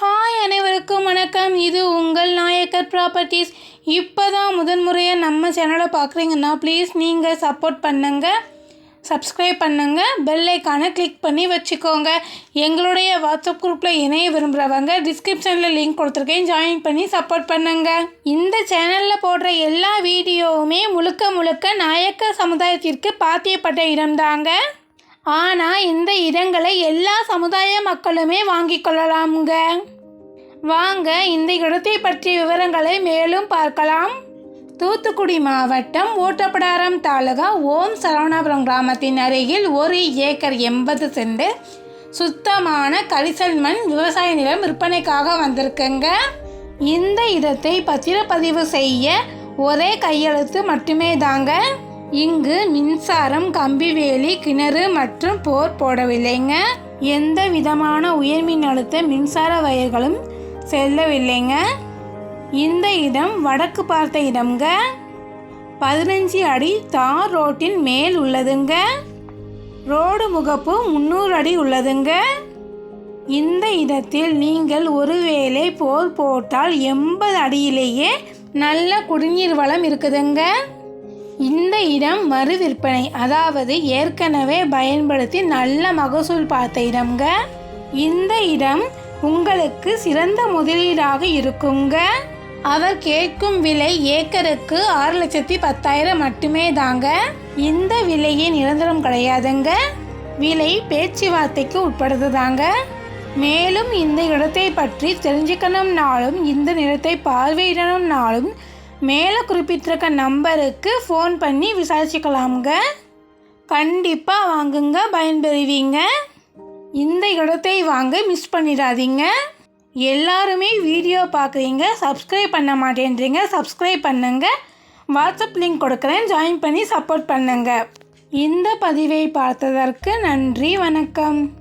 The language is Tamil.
ஹாய் அனைவருக்கும் வணக்கம். இது உங்கள் நாயக்கர் ப்ராப்பர்ட்டிஸ் இப்போ தான் முதன்முறையாக நம்ம சேனலை பார்க்குறீங்கன்னா ப்ளீஸ் நீங்கள் சப்போர்ட் பண்ணுங்கள் சப்ஸ்கிரைப் பண்ணுங்கள் பெல் ஐக்கானை கிளிக் பண்ணி வச்சுக்கோங்க. எங்களுடைய வாட்ஸ்அப் குரூப்பில் இணைய விரும்புகிறவங்க டிஸ்கிரிப்ஷனில் லிங்க் கொடுத்துருக்கேன். ஜாயின் பண்ணி சப்போர்ட் பண்ணுங்கள் இந்த சேனலில் போடுற எல்லா வீடியோவுமே முழுக்க முழுக்க நாயக்க சமுதாயத்திற்கு பாத்தியப்பட்ட இடம்தாங்க. ஆனால் இந்த இடங்களை எல்லா சமுதாய மக்களுமே வாங்கிக் கொள்ளலாம்ங்க. வாங்க இந்த இடத்தை பற்றிய விவரங்களை மேலும் பார்க்கலாம். தூத்துக்குடி மாவட்டம் ஓட்டப்படாரம் தாலுகா ஓம் சரவணாபுரம் கிராமத்தின் அருகில் ஒரு ஏக்கர் எண்பது சென்ட் சுத்தமான கரிசல் மண் விவசாய நிலம் விற்பனைக்காக வந்திருக்குங்க. இந்த இடத்தை பத்திரப்பதிவு செய்ய ஒரே கையெழுத்து மட்டுமே தாங்க இங்கு மின்சாரம் கம்பிவேலி கிணறு மற்றும் போர் போடவில்லைங்க. எந்த விதமான உயர் அழுத்த மின்சார வயர்களும் செல்லவில்லைங்க. இந்த இடம் வடக்கு பார்த்த இடம்ங்க. பதினஞ்சு அடி தார் ரோட்டின் மேல் உள்ளதுங்க. ரோடு முகப்பு முந்நூறு அடி உள்ளதுங்க. இந்த இடத்தில் நீங்கள் ஒருவேளை போர் போட்டால் எண்பது அடியிலேயே நல்ல குடிநீர் வளம் இருக்குதுங்க. இந்த இடம் மறு விற்பனை. அதாவது ஏற்கனவே பயன்படுத்தி நல்ல மகசூல் பார்த்த இடம்ங்க. இந்த இடம் உங்களுக்கு சிறந்த முதலீடாக இருக்குங்க. அவர் கேட்கும் விலை ஏக்கருக்கு ஆறு லட்சத்தி பத்தாயிரம் மட்டுமே தாங்க. இந்த விலையே நிரந்தரம் கிடையாதுங்க. விலை பேச்சுவார்த்தைக்கு உட்படுது தாங்க. மேலும் இந்த இடத்தை பற்றி தெரிஞ்சுக்கணும்னாலும் இந்த நிலத்தை பார்வையிடணும்னாலும் மேலே குறிப்பிட்டிருக்க நம்பருக்கு ஃபோன் பண்ணி விசாரிச்சுக்கலாமுங்க. கண்டிப்பாக வாங்குங்க பயன்பெறுவீங்க. இந்த இடத்தை வாங்க மிஸ் பண்ணிடாதீங்க. எல்லாருமே வீடியோ பார்க்குறீங்க சப்ஸ்கிரைப் பண்ண மாட்டேன்றீங்க சப்ஸ்கிரைப் பண்ணுங்க. வாட்ஸ்அப் லிங்க் கொடுக்குறேன் ஜாயின் பண்ணி சப்போர்ட் பண்ணுங்க. இந்த பதிவை பார்த்ததற்கு நன்றி வணக்கம்.